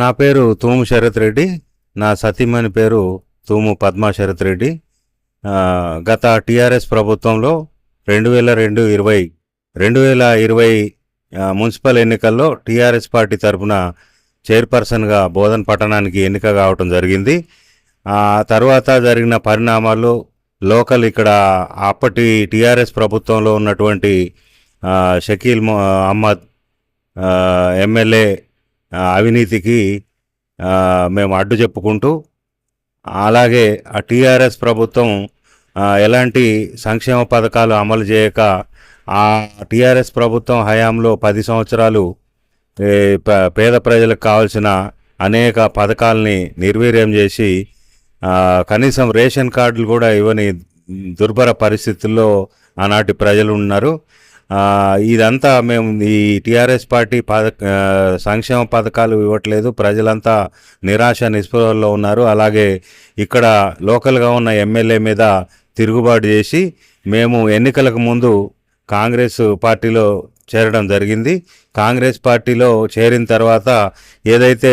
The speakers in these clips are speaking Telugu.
నా పేరు తూము శరత్ రెడ్డి. నా సతీమణి పేరు తూము పద్మా శరత్ రెడ్డి. గత టీఆర్ఎస్ ప్రభుత్వంలో రెండు వేల రెండు ఇరవై రెండు వేల ఇరవై మున్సిపల్ ఎన్నికల్లో టీఆర్ఎస్ పార్టీ తరఫున చైర్పర్సన్గా బోధన్ పట్టణానికి ఎన్నిక కావటం జరిగింది. ఆ తర్వాత జరిగిన పరిణామాలు లోకల్ ఇక్కడ అప్పటి టీఆర్ఎస్ ప్రభుత్వంలో ఉన్నటువంటి షకీల్ అహ్మద్ ఎమ్మెల్యే అవినీతికి మేము అడ్డు చెప్పుకుంటూ అలాగే ఆ టీఆర్ఎస్ ప్రభుత్వం ఎలాంటి సంక్షేమ పథకాలు అమలు చేయక ఆ టీఆర్ఎస్ ప్రభుత్వం హయాంలో పది సంవత్సరాలు పేద ప్రజలకు కావాల్సిన అనేక పథకాలని నిర్వీర్యం చేసి కనీసం రేషన్ కార్డులు కూడా ఇవ్వని దుర్భర పరిస్థితుల్లో ఆనాటి ప్రజలు ఉన్నారు. ఇదంతా మేము ఈ టీఆర్ఎస్ పార్టీ పథ సంక్షేమ పథకాలు ఇవ్వట్లేదు. ప్రజలంతా నిరాశ నిస్పృహల్లో ఉన్నారు. అలాగే ఇక్కడ లోకల్గా ఉన్న ఎమ్మెల్యే మీద తిరుగుబాటు చేసి మేము ఎన్నికలకు ముందు కాంగ్రెస్ పార్టీలో చేరడం జరిగింది. కాంగ్రెస్ పార్టీలో చేరిన తర్వాత ఏదైతే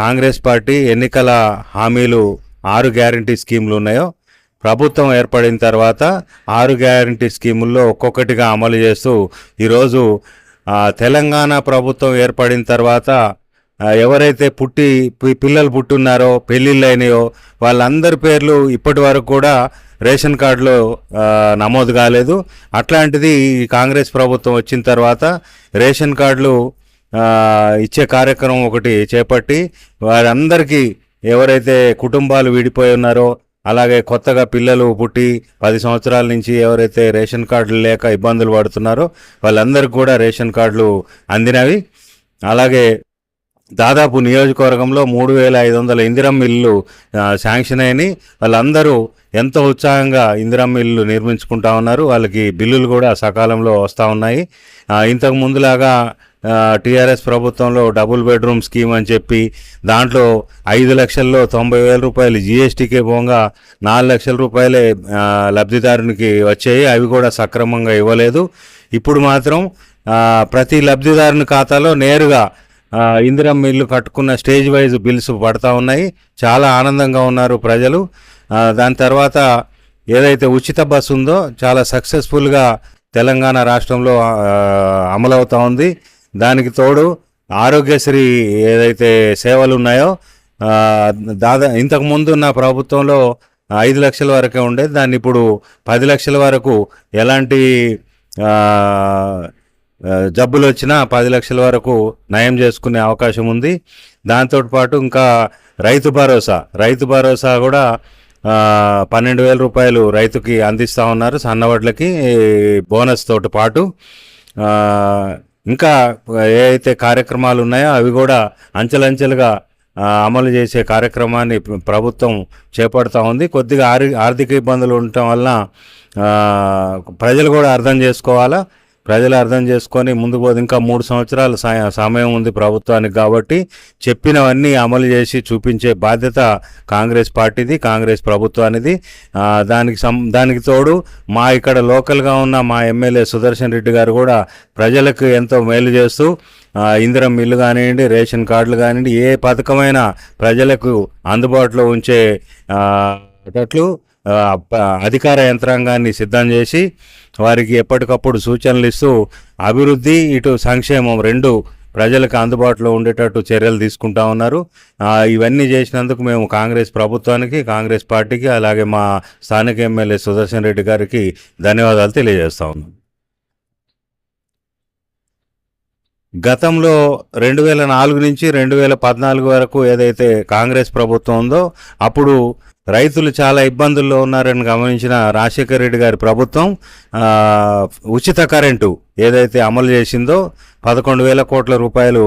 కాంగ్రెస్ పార్టీ ఎన్నికల హామీలు ఆరు గ్యారంటీ స్కీములు ఉన్నాయో ప్రభుత్వం ఏర్పడిన తర్వాత ఆరు గ్యారంటీ స్కీముల్లో ఒక్కొక్కటిగా అమలు చేస్తూ ఈరోజు తెలంగాణ ప్రభుత్వం ఏర్పడిన తర్వాత ఎవరైతే పుట్టి పి- పిల్లలు పుట్టున్నారో పెళ్ళిళ్ళు అయినాయో వాళ్ళందరి పేర్లు ఇప్పటి వరకు కూడా రేషన్ కార్డులో నమోదు కాలేదు. అట్లాంటిది ఈ కాంగ్రెస్ ప్రభుత్వం వచ్చిన తర్వాత రేషన్ కార్డులు ఇచ్చే కార్యక్రమం ఒకటి చేపట్టి వారందరికీ ఎవరైతే కుటుంబాలు విడిపోయి ఉన్నారో అలాగే కొత్తగా పిల్లలు పుట్టి పది సంవత్సరాల నుంచి ఎవరైతే రేషన్ కార్డులు లేక ఇబ్బందులు పడుతున్నారో వాళ్ళందరికీ కూడా రేషన్ కార్డులు అందినవి. అలాగే దాదాపు నియోజకవర్గంలో మూడు వేల ఐదు వందల ఇందిరం ఇల్లు శాంక్షన్ అయినాయి. వాళ్ళందరూ ఎంతో ఉత్సాహంగా ఇందిరం ఇల్లు నిర్మించుకుంటా ఉన్నారు. వాళ్ళకి బిల్లులు కూడా సకాలంలో వస్తూ ఉన్నాయి. ఇంతకు ముందులాగా టీఆర్ఎస్ ప్రభుత్వంలో డబుల్ బెడ్రూమ్ స్కీమ్ అని చెప్పి దాంట్లో ఐదు లక్షల్లో తొంభై వేల రూపాయలు జిఎస్టీకే పోగా నాలుగు లక్షల రూపాయలే లబ్ధిదారునికి వచ్చాయి. అవి కూడా సక్రమంగా ఇవ్వలేదు. ఇప్పుడు మాత్రం ప్రతి లబ్ధిదారుని ఖాతాలో నేరుగా ఇందిరం ఇల్లు కట్టుకున్న స్టేజ్ వైజ్ బిల్స్ పడతా ఉన్నాయి. చాలా ఆనందంగా ఉన్నారు ప్రజలు. దాని తర్వాత ఏదైతే ఉచిత బస్సు ఉందో చాలా సక్సెస్ఫుల్గా తెలంగాణ రాష్ట్రంలో అమలవుతూ ఉంది. దానికి తోడు ఆరోగ్యశ్రీ ఏదైతే సేవలు ఉన్నాయో దాదా ఇంతకుముందు నా ప్రభుత్వంలో ఐదు లక్షల వరకే ఉండేది. దాన్ని ఇప్పుడు పది లక్షల వరకు ఎలాంటి జబ్బులు వచ్చినా పది లక్షల వరకు నయం చేసుకునే అవకాశం ఉంది. దాంతో పాటు ఇంకా రైతు భరోసా రైతు భరోసా కూడా పన్నెండు వేల రూపాయలు రైతుకి అందిస్తూ ఉన్నారు సన్నవడ్లకి బోనస్ తోటి పాటు. ఇంకా ఏ అయితే కార్యక్రమాలు ఉన్నాయో అవి కూడా అంచెలంచెలుగా అమలు చేసే కార్యక్రమాన్ని ప్రభుత్వం చేపడుతూ ఉంది. కొద్దిగా ఆర్థిక ఇబ్బందులు ఉండటం వలన ప్రజలు కూడా అర్థం చేసుకోవాలా? ప్రజలు అర్థం చేసుకొని ముందుకు పోదు ఇంకా మూడు సంవత్సరాల సా- సమయం ఉంది ప్రభుత్వానికి కాబట్టి చెప్పినవన్నీ అమలు చేసి చూపించే బాధ్యత కాంగ్రెస్ పార్టీది కాంగ్రెస్ ప్రభుత్వానిది. దానికి సం దానికి తోడు మా ఇక్కడ లోకల్గా ఉన్న మా ఎమ్మెల్యే సుదర్శన్ రెడ్డి గారు కూడా ప్రజలకు ఎంతో మేలు చేస్తూ ఇందిరం ఇల్లు కానివ్వండి రేషన్ కార్డులు కానివ్వండి ఏ పథకమైనా ప్రజలకు అందుబాటులో ఉంచే అట్లు అధికార యంత్రాంగాన్ని సిద్ధం చేసి వారికి ఎప్పటికప్పుడు సూచనలు ఇస్తూ అభివృద్ధి ఇటు సంక్షేమం రెండు ప్రజలకు అందుబాటులో ఉండేటట్టు చర్యలు తీసుకుంటా ఉన్నారు. ఇవన్నీ చేసినందుకు మేము కాంగ్రెస్ ప్రభుత్వానికి కాంగ్రెస్ పార్టీకి అలాగే మా స్థానిక ఎమ్మెల్యే సుదర్శన్ రెడ్డి గారికి ధన్యవాదాలు తెలియజేస్తా ఉన్నాం. గతంలో రెండు వేల నాలుగు నుంచి రెండు వేల పద్నాలుగు వరకు ఏదైతే కాంగ్రెస్ ప్రభుత్వం ఉందో అప్పుడు రైతులు చాలా ఇబ్బందుల్లో ఉన్నారని గమనించిన రాజశేఖర రెడ్డి గారి ప్రభుత్వం ఉచిత కరెంటు ఏదైతే అమలు చేసిందో పదకొండు వేల కోట్ల రూపాయలు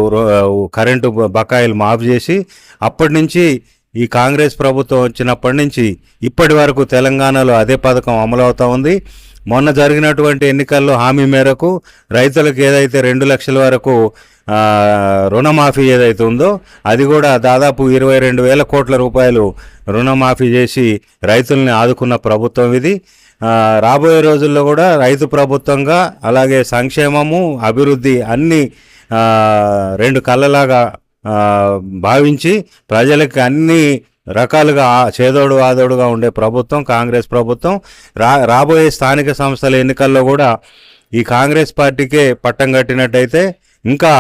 కరెంటు బకాయిలు మాఫ్ చేసి అప్పటి నుంచి ఈ కాంగ్రెస్ ప్రభుత్వం వచ్చినప్పటి నుంచి ఇప్పటి వరకు తెలంగాణలో అదే పథకం అమలవుతూ ఉంది. మొన్న జరిగినటువంటి ఎన్నికల్లో హామీ మేరకు రైతులకు ఏదైతే రెండు లక్షల వరకు రుణమాఫీ ఏదైతే ఉందో అది కూడా దాదాపు ఇరవై రెండు వేల కోట్ల రూపాయలు రుణమాఫీ చేసి రైతుల్ని ఆదుకున్న ప్రభుత్వం ఇది. రాబోయే రోజుల్లో కూడా రైతు ప్రభుత్వంగా అలాగే సంక్షేమము అభివృద్ధి అన్ని రెండు కళ్ళలాగా భావించి ప్రజలకు అన్ని రకాలుగా చేదోడు ఆదోడుగా ఉండే ప్రభుత్వం కాంగ్రెస్ ప్రభుత్వం రా రాబోయే స్థానిక సంస్థల ఎన్నికల్లో కూడా ఈ కాంగ్రెస్ పార్టీకే పట్టం కట్టినట్టయితే ఇంకా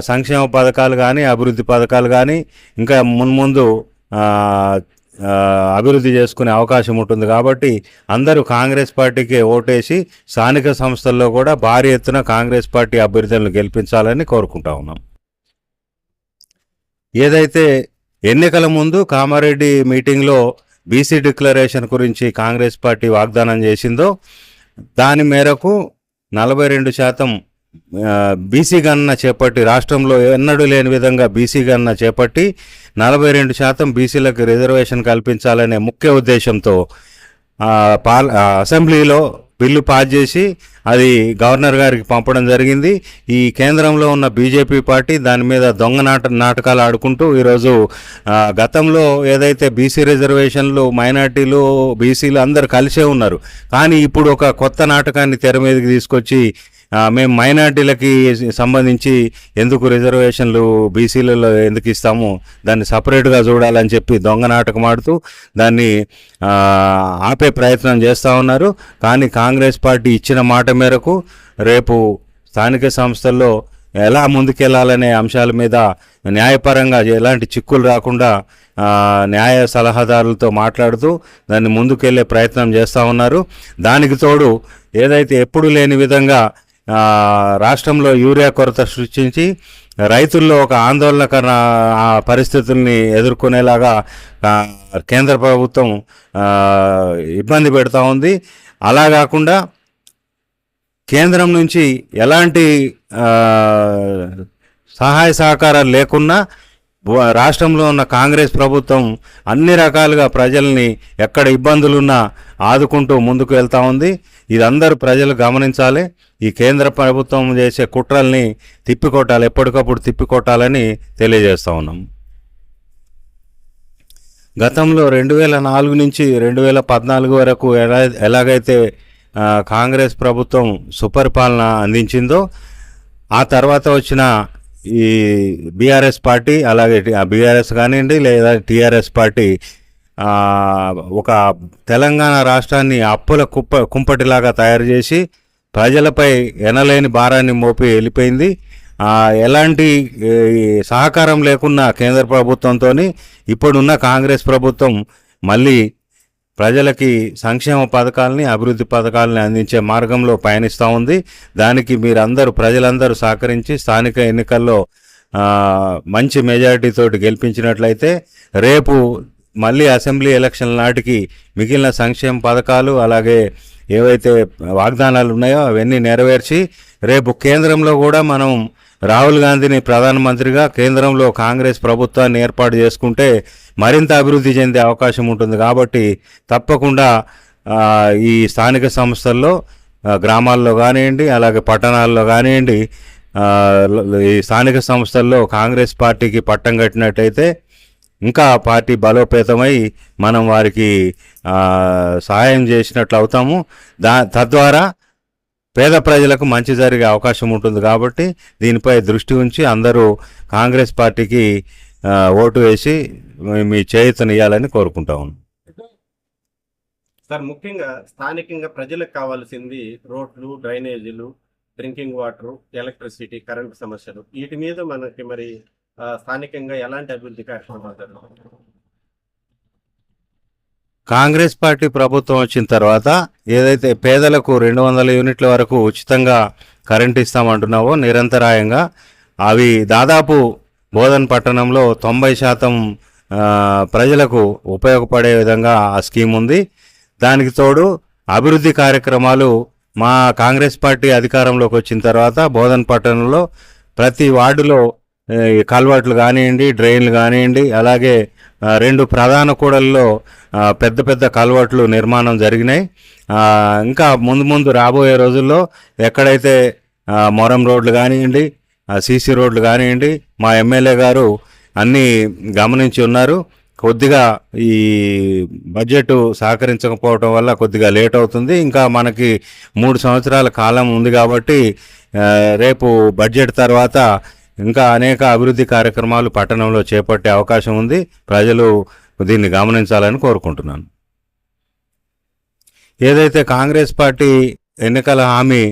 సంక్షేమ పథకాలు కానీ అభివృద్ధి పథకాలు కానీ ఇంకా మున్ముందు అభివృద్ధి చేసుకునే అవకాశం ఉంటుంది కాబట్టి అందరూ కాంగ్రెస్ పార్టీకి ఓటేసి స్థానిక సంస్థల్లో కూడా భారీ ఎత్తున కాంగ్రెస్ పార్టీ అభ్యర్థులను గెలిపించాలని కోరుకుంటా ఉన్నాం. ఏదైతే ఎన్నికల ముందు కామారెడ్డి మీటింగ్లో బీసీ డిక్లరేషన్ గురించి కాంగ్రెస్ పార్టీ వాగ్దానం చేసిందో దాని మేరకు నలభై రెండు శాతం బీసీ గణన చేపట్టి రాష్ట్రంలో ఎన్నడూ లేని విధంగా బీసీ గణన చేపట్టి నలభై రెండు శాతం బీసీలకు రిజర్వేషన్ కల్పించాలనే ముఖ్య ఉద్దేశంతో పాల అసెంబ్లీలో బిల్లు పాస్ చేసి అది గవర్నర్ గారికి పంపడం జరిగింది. ఈ కేంద్రంలో ఉన్న బీజేపీ పార్టీ దాని మీద దొంగ నాట నాటకాలు ఆడుకుంటూ ఈరోజు గతంలో ఏదైతే బీసీ రిజర్వేషన్లు మైనార్టీలు బీసీలు అందరు కలిసే ఉన్నారు. కానీ ఇప్పుడు ఒక కొత్త నాటకాన్ని తెర మీదకి తీసుకొచ్చి మేము మైనార్టీలకి సంబంధించి ఎందుకు రిజర్వేషన్లు బీసీలలో ఎందుకు ఇస్తాము? దాన్ని సపరేట్గా చూడాలని చెప్పి దొంగ నాటకం ఆడుతూ దాన్ని ఆపే ప్రయత్నం చేస్తూ ఉన్నారు. కానీ కాంగ్రెస్ పార్టీ ఇచ్చిన మాట మేరకు రేపు స్థానిక సంస్థల్లో ఎలా ముందుకెళ్ళాలనే అంశాల మీద న్యాయపరంగా ఎలాంటి చిక్కులు రాకుండా న్యాయ సలహాదారులతో మాట్లాడుతూ దాన్ని ముందుకెళ్ళే ప్రయత్నం చేస్తూ ఉన్నారు. దానికి తోడు ఏదైతే ఎప్పుడు లేని విధంగా రాష్ట్రంలో యూరియా కొరత సృష్టించి రైతుల్లో ఒక ఆందోళనకర ఆ పరిస్థితుల్ని ఎదుర్కొనేలాగా కేంద్ర ప్రభుత్వం ఇబ్బంది పెడతా ఉంది. అలా కాకుండా కేంద్రం నుంచి ఎలాంటి సహాయ సహకారాలు లేకున్నా రాష్ట్రంలో ఉన్న కాంగ్రెస్ ప్రభుత్వం అన్ని రకాలుగా ప్రజల్ని ఎక్కడ ఇబ్బందులున్నా ఆదుకుంటూ ముందుకు వెళ్తా ఉంది. ఇది అందరూ ప్రజలు గమనించాలి. ఈ కేంద్ర ప్రభుత్వం చేసే కుట్రల్ని తిప్పికొట్టాలి. ఎప్పటికప్పుడు తిప్పికొట్టాలని తెలియజేస్తా ఉన్నాం. గతంలో రెండు వేల నాలుగు నుంచి రెండు వేల పద్నాలుగు వరకు ఎలా ఎలాగైతే కాంగ్రెస్ ప్రభుత్వం సుపరిపాలన అందించిందో ఆ తర్వాత వచ్చిన ఈ బీఆర్ఎస్ పార్టీ అలాగే బీఆర్ఎస్ కానివ్వండి లేదా టీఆర్ఎస్ పార్టీ ఒక తెలంగాణ రాష్ట్రాన్ని అప్పుల కుప్ప కుంపటిలాగా తయారు చేసి ప్రజలపై ఎనలేని భారాన్ని మోపి వెళ్ళిపోయింది. ఎలాంటి సహకారం లేకున్న కేంద్ర ప్రభుత్వంతో ఇప్పుడున్న కాంగ్రెస్ ప్రభుత్వం మళ్ళీ ప్రజలకి సంక్షేమ పథకాలని అభివృద్ధి పథకాలని అందించే మార్గంలో పయనిస్తూ ఉంది. దానికి మీరందరూ ప్రజలందరూ సహకరించి స్థానిక ఎన్నికల్లో మంచి మెజారిటీతో గెలిపించినట్లయితే రేపు మళ్ళీ అసెంబ్లీ ఎలక్షన్ నాటికి మిగిలిన సంక్షేమ పథకాలు అలాగే ఏవైతే వాగ్దానాలు ఉన్నాయో అవన్నీ నెరవేర్చి రేపు కేంద్రంలో కూడా మనం రాహుల్ గాంధీని ప్రధానమంత్రిగా కేంద్రంలో కాంగ్రెస్ ప్రభుత్వాన్ని ఏర్పాటు చేసుకుంటే మరింత అభివృద్ధి చెందే అవకాశం ఉంటుంది కాబట్టి తప్పకుండా ఈ స్థానిక సంస్థల్లో గ్రామాల్లో కానివ్వండి అలాగే పట్టణాల్లో కానివ్వండి ఈ స్థానిక సంస్థల్లో కాంగ్రెస్ పార్టీకి పట్టం కట్టినట్టయితే ఇంకా పార్టీ బలోపేతమై మనం వారికి సహాయం చేసినట్లు అవుతాము. దా తద్వారా పేద ప్రజలకు మంచి జరిగే అవకాశం ఉంటుంది కాబట్టి దీనిపై దృష్టి ఉంచి అందరూ కాంగ్రెస్ పార్టీకి ఓటు వేసి మీ- మీ చేయుతనియాలని కోరుకుంటా ఉన్నాం. సార్ ముఖ్యంగా స్థానికంగా ప్రజలకు కావాల్సింది రోడ్లు డ్రైనేజీలు డ్రింకింగ్ వాటర్ ఎలక్ట్రిసిటీ కరెంట్ సమస్యలు. వీటి మీద మనకి మరి స్థానికంగా ఎలాంటి అభివృద్ధి కార్యక్రమాలు కాంగ్రెస్ పార్టీ ప్రభుత్వం వచ్చిన తర్వాత ఏదైతే పేదలకు రెండు వందల యూనిట్ల వరకు ఉచితంగా కరెంట్ ఇస్తామంటున్నావో నిరంతరాయంగా అవి దాదాపు బోధన్ పట్టణంలో తొంభై శాతం ప్రజలకు ఉపయోగపడే విధంగా ఆ స్కీమ్ ఉంది. దానికి తోడు అభివృద్ధి కార్యక్రమాలు మా కాంగ్రెస్ పార్టీ అధికారంలోకి వచ్చిన తర్వాత బోధన్ పట్టణంలో ప్రతి వార్డులో కల్వర్ట్లు కానివ్వండి డ్రైన్లు కానివ్వండి అలాగే రెండు ప్రధాన కూడల్లో పెద్ద పెద్ద కల్వర్ట్లు నిర్మాణం జరిగినాయి. ఇంకా ముందు ముందు రాబోయే రోజుల్లో ఎక్కడైతే మొరం రోడ్లు కానివ్వండి సీసీ రోడ్లు కానివ్వండి మా ఎమ్మెల్యే గారు అన్నీ గమనించి ఉన్నారు. కొద్దిగా ఈ బడ్జెట్ సహకరించకపోవటం వల్ల కొద్దిగా లేట్ అవుతుంది. ఇంకా మనకి మూడు సంవత్సరాల కాలం ఉంది కాబట్టి రేపు బడ్జెట్ తర్వాత ఇంకా అనేక అభివృద్ధి కార్యక్రమాలు పట్టణంలో చేపట్టే అవకాశం ఉంది. ప్రజలు దీన్ని గమనించాలని కోరుకుంటున్నాను. ఏదైతే కాంగ్రెస్ పార్టీ ఎన్నికల హామీ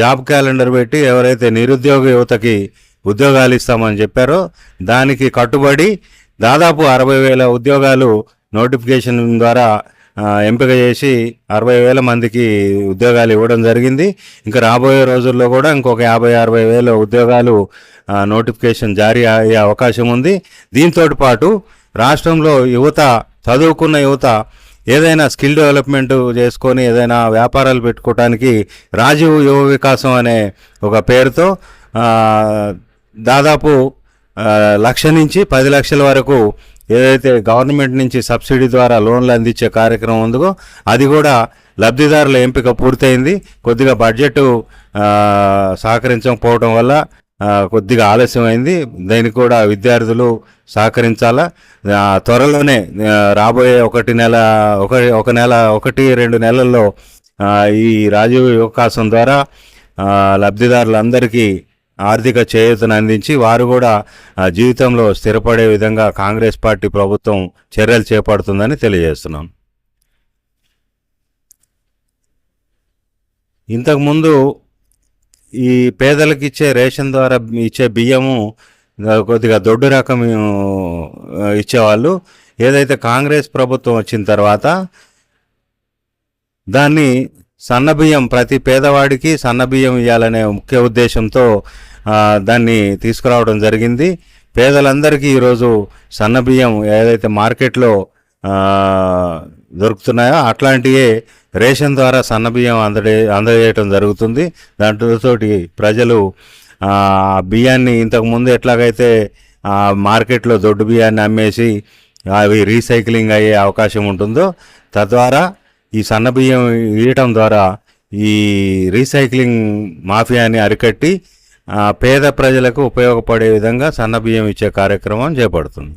జాబ్ క్యాలెండర్ పెట్టి ఎవరైతే నిరుద్యోగ యువతకి ఉద్యోగాలు ఇస్తామని చెప్పారో దానికి కట్టుబడి దాదాపు అరవై వేల ఉద్యోగాలు నోటిఫికేషన్ ద్వారా ఎంపిక చేసి అరవై వేల మందికి ఉద్యోగాలు ఇవ్వడం జరిగింది. ఇంకా రాబోయే రోజుల్లో కూడా ఇంకొక యాభై అరవై వేల ఉద్యోగాలు నోటిఫికేషన్ జారీ అయ్యే అవకాశం ఉంది. దీంతో పాటు రాష్ట్రంలో యువత చదువుకున్న యువత ఏదైనా స్కిల్ డెవలప్మెంట్ చేసుకొని ఏదైనా వ్యాపారాలు పెట్టుకోవడానికి రాజీవ్ యువ వికాసం అనే ఒక పేరుతో దాదాపు లక్ష నుంచి పది లక్షల వరకు ఏదైతే గవర్నమెంట్ నుంచి సబ్సిడీ ద్వారా లోన్లు అందించే కార్యక్రమం ఉందో అది కూడా లబ్ధిదారుల ఎంపిక పూర్తయింది. కొద్దిగా బడ్జెట్ సహకరించకపోవడం వల్ల కొద్దిగా ఆలస్యమైంది. దీనికి కూడా విద్యార్థులు సహకరించాలా? ఆ, త్వరలోనే రాబోయే ఒకటి నెల ఒక ఒక నెల ఒకటి రెండు నెలల్లో ఈ రాజీవ్ అవకాశం ద్వారా లబ్ధిదారులందరికీ ఆర్థిక చేయూతను అందించి వారు కూడా ఆ, జీవితంలో స్థిరపడే విధంగా కాంగ్రెస్ పార్టీ ప్రభుత్వం చర్యలు చేపడుతుందని తెలియజేస్తున్నాం. ఇంతకుముందు ఈ పేదలకు ఇచ్చే రేషన్ ద్వారా ఇచ్చే బియ్యము కొద్దిగా దొడ్డు రకం ఇచ్చేవాళ్ళు. ఏదైతే కాంగ్రెస్ ప్రభుత్వం వచ్చిన తర్వాత దాన్ని సన్నబియ్యం ప్రతి పేదవాడికి సన్నబియ్యం ఇవ్వాలనే ముఖ్య ఉద్దేశంతో దాన్ని తీసుకురావడం జరిగింది. పేదలందరికీ ఈరోజు సన్నబియ్యం ఏదైతే మార్కెట్లో దొరుకుతున్నాయో అట్లాంటివే రేషన్ ద్వారా సన్నబియ్యం అందడే అందజేయటం జరుగుతుంది. దాంట్లోతోటి ప్రజలు ఆ బియ్యాన్ని ఇంతకుముందు ఎట్లాగైతే మార్కెట్లో దొడ్డు బియ్యాన్ని అమ్మేసి అవి రీసైక్లింగ్ అయ్యే అవకాశం ఉంటుందో తద్వారా ఈ సన్న బియ్యం ఇవ్వటం ద్వారా ఈ రీసైక్లింగ్ మాఫియాని అరికట్టి పేద ప్రజలకు ఉపయోగపడే విధంగా సన్న బియ్యం ఇచ్చే కార్యక్రమం చేపడుతుంది.